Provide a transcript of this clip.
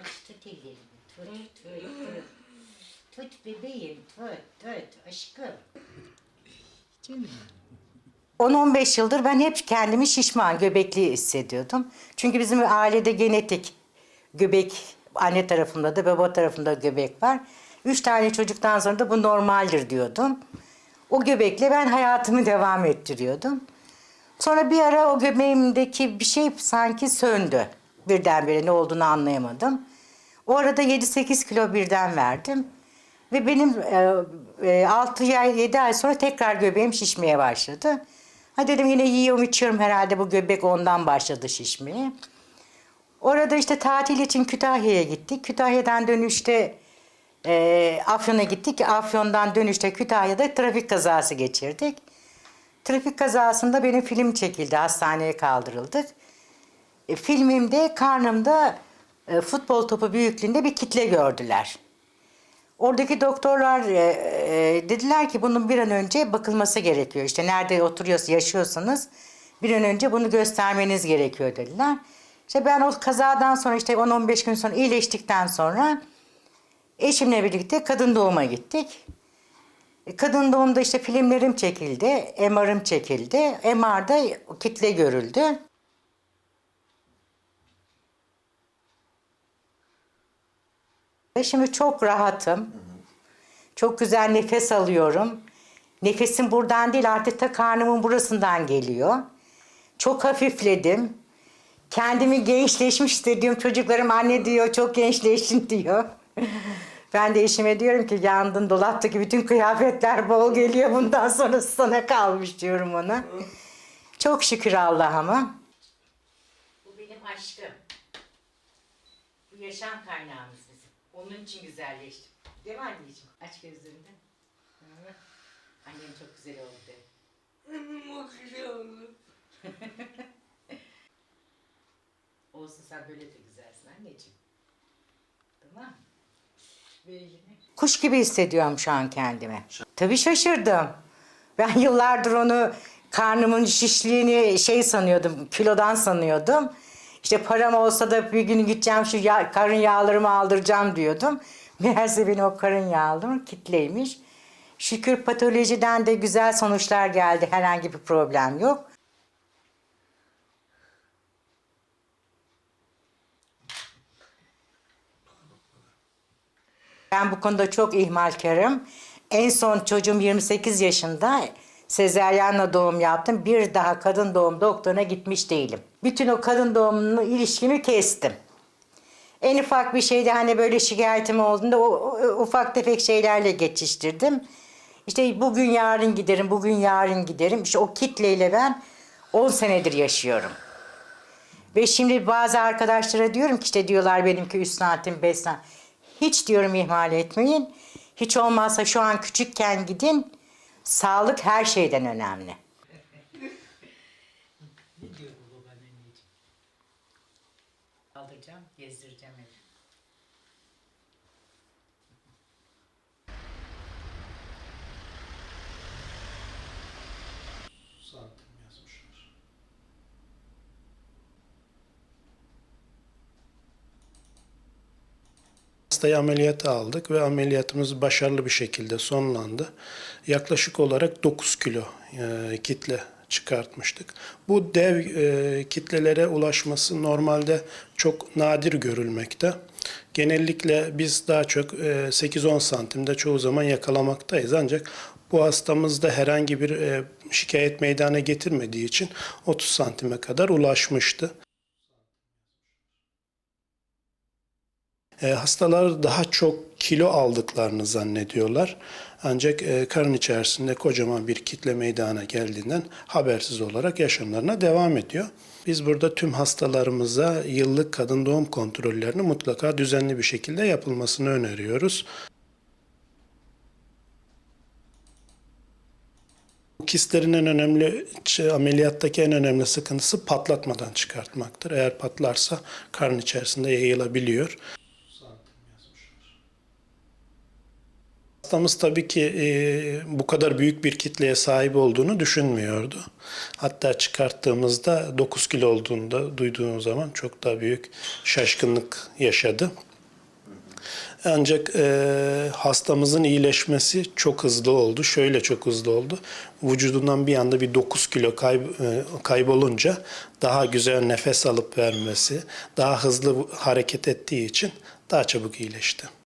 Aç tut ellerini. Tut tut tut. tut bebeğim tut tut aşkım. Canım. 10-15 yıldır ben hep kendimi şişman, göbekli hissediyordum. Çünkü bizim ailede genetik göbek, anne tarafımda da baba tarafımda göbek var. Üç tane çocuktan sonra da bu normaldir diyordum. O göbekle ben hayatımı devam ettiriyordum. Sonra bir ara o göbeğimdeki bir şey sanki söndü. Birdenbire ne olduğunu anlayamadım. O arada 7-8 kilo birden verdim. Ve benim e, 6 ay 7 ay sonra tekrar göbeğim şişmeye başladı. Ha dedim yine yiyorum içiyorum herhalde bu göbek ondan başladı şişmeye. Orada işte tatil için Kütahya'ya gittik. Kütahya'dan dönüşte e, Afyon'a gittik. Afyon'dan dönüşte Kütahya'da trafik kazası geçirdik. Trafik kazasında benim film çekildi. Hastaneye kaldırıldık. E, filmimde karnımda e, futbol topu büyüklüğünde bir kitle gördüler. Oradaki doktorlar e, e, dediler ki bunun bir an önce bakılması gerekiyor. İşte nerede oturuyorsa yaşıyorsanız bir an önce bunu göstermeniz gerekiyor dediler. İşte ben o kazadan sonra işte 10-15 gün sonra iyileştikten sonra eşimle birlikte kadın doğuma gittik. E, Kadın doğumda işte filmlerim çekildi, MR'ım çekildi. MR'da kitle görüldü. Ve Şimdi çok rahatım. Çok güzel nefes alıyorum. Nefesim buradan değil artık ta karnımın burasından geliyor. Çok hafifledim. Kendimi gençleşmiş hissediyorum. Çocuklarım anne diyor çok gençleştin diyor. Ben de eşime diyorum ki yandın dolaptaki bütün kıyafetler bol geliyor. Bundan sonrası sana kalmış diyorum ona. Çok şükür Allah'ıma. Bu benim aşkım. Bu yaşam kaynağımız. Onun için güzelleştim. Değil mi anneciğim? Aç gözlerini. Hı. Annem çok güzel oldu. de. Çok güzel oldu. Olsun sen böyle de güzelsin anneciğim. Tamam mı? Kuş gibi hissediyorum şu an kendimi. Tabii şaşırdım. Ben yıllardır onu karnımın şişliğini şey sanıyordum, kilodan sanıyordum. İşte param olsa da bir gün gideceğim şu yağ- karın yağlarımı aldıracağım diyordum. Meğerse benim o karın yağlarım kitleymiş. Şükür patolojiden de güzel sonuçlar geldi. Herhangi bir problem yok. Ben bu konuda çok ihmalkarım. En son çocuğum 28 yaşında sezeryanla doğum yaptım. Bir daha kadın doğum doktoruna gitmiş değilim. Bütün o kadın doğumunu ilişkimi kestim. En ufak bir şeyde hani böyle şikayetim olduğunda o, o- ufak tefek şeylerle geçiştirdim. İşte bugün yarın giderim, bugün yarın giderim. İşte o kitleyle ben 10 senedir yaşıyorum. Ve şimdi bazı arkadaşlara diyorum ki işte diyorlar benimki 3 santim 5 santim. Hiç diyorum ihmal etmeyin. Hiç olmazsa şu an küçükken gidin. Sağlık her şeyden önemli. Kaldıracağım, gezdireceğim evi. Hastayı ameliyata aldık ve ameliyatımız başarılı bir şekilde sonlandı. Yaklaşık olarak 9 kilo e, kitle çıkartmıştık. Bu dev e, kitlelere ulaşması normalde çok nadir görülmekte. Genellikle biz daha çok e, 8-10 santimde çoğu zaman yakalamaktayız. Ancak bu hastamızda herhangi bir e, şikayet meydana getirmediği için 30 santime kadar ulaşmıştı. E, hastalar daha çok kilo aldıklarını zannediyorlar. Ancak e, karın içerisinde kocaman bir kitle meydana geldiğinden habersiz olarak yaşamlarına devam ediyor. Biz burada tüm hastalarımıza yıllık kadın doğum kontrollerini mutlaka düzenli bir şekilde yapılmasını öneriyoruz. Kistlerin en önemli ameliyattaki en önemli sıkıntısı patlatmadan çıkartmaktır. Eğer patlarsa karın içerisinde yayılabiliyor. Hastamız tabii ki e, bu kadar büyük bir kitleye sahip olduğunu düşünmüyordu. Hatta çıkarttığımızda 9 kilo olduğunda duyduğumuz zaman çok daha büyük şaşkınlık yaşadı. Ancak e, hastamızın iyileşmesi çok hızlı oldu. Şöyle çok hızlı oldu. Vücudundan bir anda bir 9 kilo kayb, e, kaybolunca daha güzel nefes alıp vermesi, daha hızlı hareket ettiği için daha çabuk iyileşti.